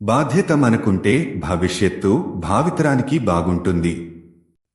బాధ్యత మనకుంటే భవిష్యత్తు భావితరానికి బాగుంటుంది.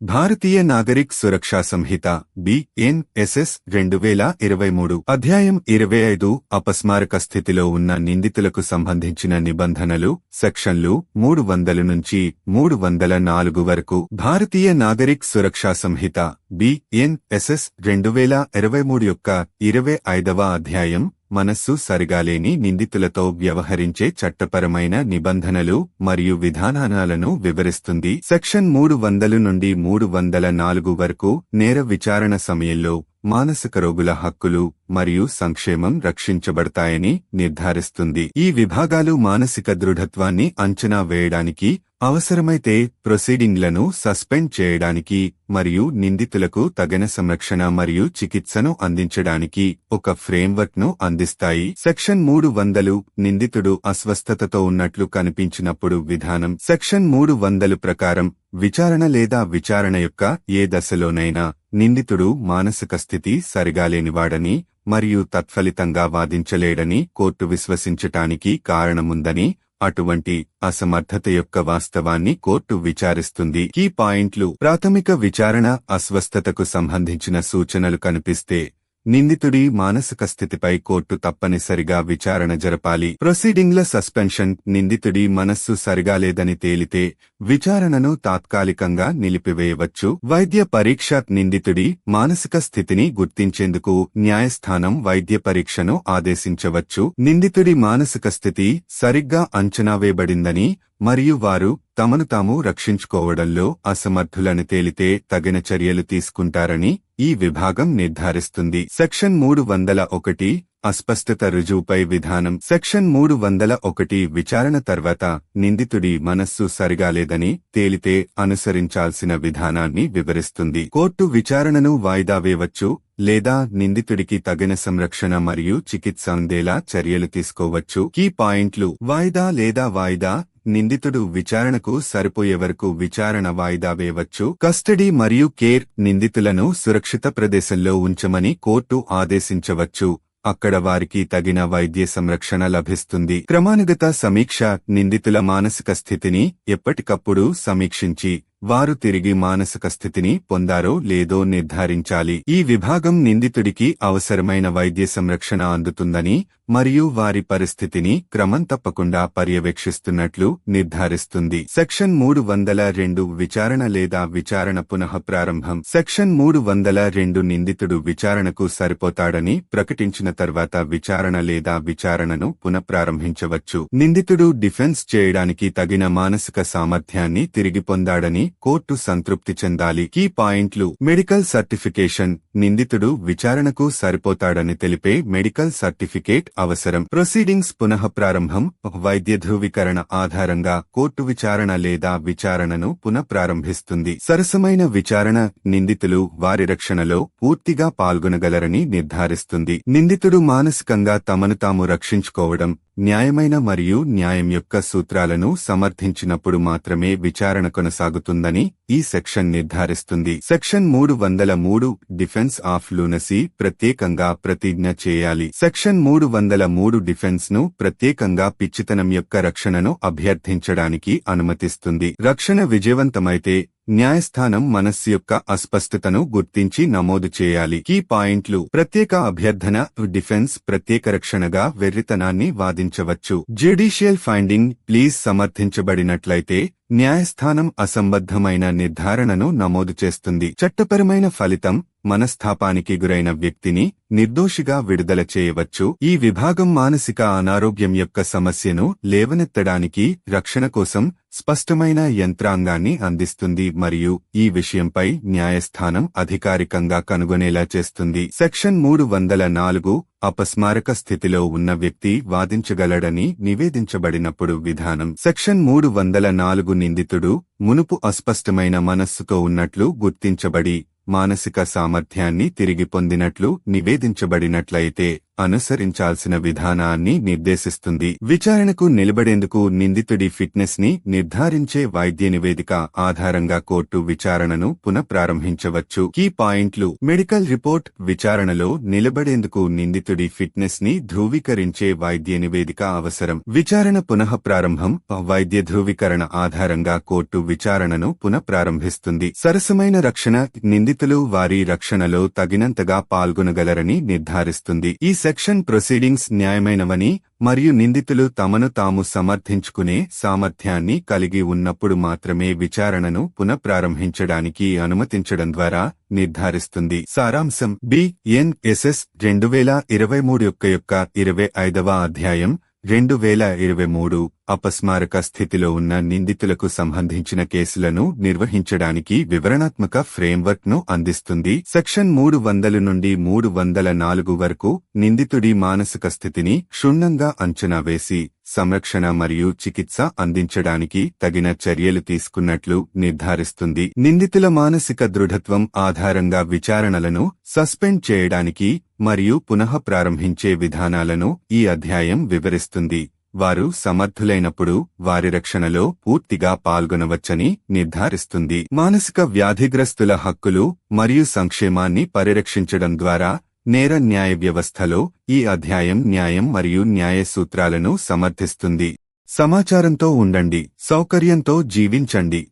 భారతీయ నాగరిక్ సురక్షా సంహిత బిఎన్ఎస్ఎస్ రెండు వేల ఇరవై మూడు అధ్యాయం ఇరవై ఐదు అపస్మారక స్థితిలో ఉన్న నిందితులకు సంబంధించిన నిబంధనలు సెక్షన్లు మూడు వందల నుంచి మూడు వందల నాలుగు వరకు భారతీయ నాగరిక్ సురక్షా సంహిత బిఎన్ఎస్ఎస్ రెండు వేల ఇరవై మూడు యొక్క ఇరవై ఐదవ అధ్యాయం మనస్సు సరిగాలేని నిందితులతో వ్యవహరించే చట్టపరమైన నిబంధనలు మరియు విధానాలను వివరిస్తుంది. సెక్షన్ మూడు వందలు నుండి మూడు వందల నాలుగు వరకు నేర విచారణ సమయంలో మానసిక రోగుల హక్కులు మరియు సంక్షేమం రక్షించబడతాయని నిర్ధారిస్తుంది. ఈ విభాగాలు మానసిక దృఢత్వాన్ని అంచనా వేయడానికి అవసరమైతే ప్రొసీడింగ్లను సస్పెండ్ చేయడానికి మరియు నిందితులకు తగిన సంరక్షణ మరియు చికిత్సను అందించడానికి ఒక ఫ్రేమ్వర్క్ను అందిస్తాయి. సెక్షన్ మూడు వందలు నిందితుడు అస్వస్థతతో ఉన్నట్లు కనిపించినప్పుడు విధానం సెక్షన్ మూడు వందలు ప్రకారం విచారణ లేదా విచారణ యొక్క ఏ దశలోనైనా నిందితుడు మానసిక స్థితి సరిగాలేనివాడని మరియు తత్ఫలితంగా వాదించలేడని కోర్టు విశ్వసించటానికి కారణముందని అటువంటి అసమర్థత యొక్క వాస్తవాన్ని కోర్టు విచారిస్తుంది. ఈ పాయింట్లు ప్రాథమిక విచారణ అస్వస్థతకు సంబంధించిన సూచనలు కనిపిస్తే నిందితుడి మానసిక స్థితిపై కోర్టు తప్పనిసరిగా విచారణ జరపాలి. ప్రొసీడింగ్ల సస్పెన్షన్ నిందితుడి మనస్సు సరిగాలేదని తేలితే విచారణను తాత్కాలికంగా నిలిపివేయవచ్చు. వైద్య పరీక్ష నిందితుడి మానసిక స్థితిని గుర్తించేందుకు న్యాయస్థానం వైద్య పరీక్షను ఆదేశించవచ్చు. నిందితుడి మానసిక స్థితి సరిగ్గా అంచనా వేయబడిందని మరియు వారు తమను తాము రక్షించుకోవడంలో అసమర్థులను తేలితే తగిన చర్యలు తీసుకుంటారని ఈ విభాగం నిర్ధారిస్తుంది. సెక్షన్ మూడు వందల ఒకటి అస్పష్టత రుజువుపై విధానం. సెక్షన్ మూడు వందల ఒకటి విచారణ తర్వాత నిందితుడి మనస్సు సరిగాలేదని తేలితే అనుసరించాల్సిన విధానాన్ని వివరిస్తుంది. కోర్టు విచారణను వాయిదా వేయవచ్చు లేదా నిందితుడికి తగిన సంరక్షణ మరియు చికిత్స అందేలా చర్యలు తీసుకోవచ్చు. కీ పాయింట్లు వాయిదా లేదా వాయిదా నిందితుడు విచారణకు సరిపోయే వరకు విచారణ వాయిదా వేయవచ్చు. కస్టడీ మరియు కేర్ నిందితులను సురక్షిత ప్రదేశంలో ఉంచమని కోర్టు ఆదేశించవచ్చు. అక్కడ వారికి తగిన వైద్య సంరక్షణ లభిస్తుంది. క్రమానుగత సమీక్ష నిందితుల మానసిక స్థితిని ఎప్పటికప్పుడు సమీక్షించి వారు తిరిగి మానసిక స్థితిని పొందారో లేదో నిర్ధారించాలి. ఈ విభాగం నిందితుడికి అవసరమైన వైద్య సంరక్షణ అందుతుందని మరియు వారి పరిస్థితిని క్రమం తప్పకుండా పర్యవేక్షిస్తున్నట్లు నిర్ధారిస్తుంది. సెక్షన్ మూడు వందల రెండు విచారణ లేదా విచారణ పునః ప్రారంభం. సెక్షన్ మూడు వందల రెండు నిందితుడు విచారణకు సరిపోతాడని ప్రకటించిన తర్వాత విచారణ లేదా విచారణను పునఃప్రారంభించవచ్చు. నిందితుడు డిఫెన్స్ చేయడానికి తగిన మానసిక సామర్థ్యాన్ని తిరిగి పొందాడని కోర్టు సంతృప్తి చెందాలి. కీ పాయింట్లు. Medical certification. నిందితుడు విచారణకు సరిపోతాడని తెలిపే మెడికల్ సర్టిఫికేట్ అవసరం. ప్రొసీడింగ్స్ పునః ప్రారంభం వైద్య ధృవీకరణ ఆధారంగా కోర్టు విచారణ లేదా విచారణను పునః ప్రారంభిస్తుంది. సరసమైన విచారణ నిందితులు వారి రక్షణలో పూర్తిగా పాల్గొనగలరని నిర్ధారిస్తుంది. నిందితుడు మానసికంగా తమను తాము రక్షించుకోవడం న్యాయమైన మరియు న్యాయం యొక్క సూత్రాలను సమర్థించినప్పుడు మాత్రమే విచారణ కొనసాగుతుందని ఈ సెక్షన్ నిర్ధారిస్తుంది. సెక్షన్ మూడు వందల మూడు డిఫెన్స్ ఆఫ్ లూనసీ ప్రత్యేకంగా ప్రతిజ్ఞ చేయాలి. సెక్షన్ మూడు వందల మూడు డిఫెన్స్ను ప్రత్యేకంగా పిచ్చితనం యొక్క రక్షణను అభ్యర్థించడానికి అనుమతిస్తుంది. రక్షణ విజయవంతమైతే న్యాయస్థానం మనస్సు యొక్క అస్పష్టతను గుర్తించి నమోదు చేయాలి. కీ పాయింట్లు. ప్రత్యేక అభ్యర్థన డిఫెన్స్ ప్రత్యేక రక్షణగా వెర్రితనాన్ని వాదించవచ్చు. జ్యుడిషియల్ ఫైండింగ్ ప్లీజ్ సమర్థించబడినట్లయితే న్యాయస్థానం అసంబద్ధమైన నిర్ధారణను నమోదు చేస్తుంది. చట్టపరమైన ఫలితం మనస్థాపానికి గురైన వ్యక్తిని నిర్దోషిగా విడుదల చేయవచ్చు. ఈ విభాగం మానసిక అనారోగ్యం యొక్క సమస్యను లేవనెత్తడానికి రక్షణ కోసం స్పష్టమైన యంత్రాంగాన్ని అందిస్తుంది మరియు ఈ విషయంపై న్యాయస్థానం అధికారికంగా కనుగొనేలా చేస్తుంది. సెక్షన్ మూడు వందల నాలుగు అపస్మారక స్థితిలో ఉన్న వ్యక్తి వాదించగలడని నివేదించబడినప్పుడు విధానం. సెక్షన్ మూడు వందల నాలుగు నిందితుడు మునుపు అస్పష్టమైన మనస్సుతో ఉన్నట్లు గుర్తించబడి మానసిక సామర్థ్యాన్ని తిరిగి పొందినట్లు నివేదించబడినట్లయితే అనుసరించాల్సిన విధానాన్ని నిర్దేశిస్తుంది. విచారణకు నిలబడేందుకు నిందితుడి ఫిట్నెస్ని నిర్ధారించే వైద్య నివేదిక ఆధారంగా కోర్టు విచారణను పునఃప్రారంభించవచ్చు. కీ పాయింట్లు. మెడికల్ రిపోర్ట్ విచారణలో నిలబడేందుకు నిందితుడి ఫిట్నెస్ని ధృవీకరించే వైద్య నివేదిక అవసరం. విచారణ పునః ప్రారంభం వైద్య ధృవీకరణ ఆధారంగా కోర్టు విచారణను పునఃప్రారంభిస్తుంది. సరసమైన రక్షణ నింది బాధితులు వారి రక్షణలో తగినంతగా పాల్గొనగలరని నిర్ధారిస్తుంది. ఈ సెక్షన్ ప్రొసీడింగ్స్ న్యాయమైనవని మరియు నిందితులు తమను తాము సమర్థించుకునే సామర్థ్యాన్ని కలిగి ఉన్నప్పుడు మాత్రమే విచారణను పునఃప్రారంభించడానికి అనుమతించడం ద్వారా నిర్ధారిస్తుంది. సారాంశం బిఎన్ఎస్ఎస్ రెండు వేల ఇరవై మూడు యొక్క యొక్క ఇరవై ఐదవ అధ్యాయం రెండు వేల ఇరవై మూడు అపస్మారక స్థితిలో ఉన్న నిందితులకు సంబంధించిన కేసులను నిర్వహించడానికి వివరణాత్మక ఫ్రేమ్వర్క్ను అందిస్తుంది. సెక్షన్ మూడు వందల నుండి మూడు వందల నాలుగు వరకు నిందితుడి మానసిక స్థితిని క్షుణ్ణంగా అంచనా వేసి సంరక్షణ మరియు చికిత్స అందించడానికి తగిన చర్యలు తీసుకున్నట్లు నిర్ధారిస్తుంది. నిందితుల మానసిక దృఢత్వం ఆధారంగా విచారణలను సస్పెండ్ చేయడానికి మరియు పునః ప్రారంభించే విధానాలను ఈ అధ్యాయం వివరిస్తుంది. వారు సమర్థులైనప్పుడు వారి రక్షణలో పూర్తిగా పాల్గొనవచ్చని నిర్ధారిస్తుంది. మానసిక వ్యాధిగ్రస్తుల హక్కులు మరియు సంక్షేమాన్ని పరిరక్షించడం ద్వారా నేర న్యాయ వ్యవస్థలో ఈ అధ్యాయం న్యాయం మరియు న్యాయ సూత్రాలను సమర్థిస్తుంది. సమాచారంతో ఉండండి. సౌకర్యంతో జీవించండి.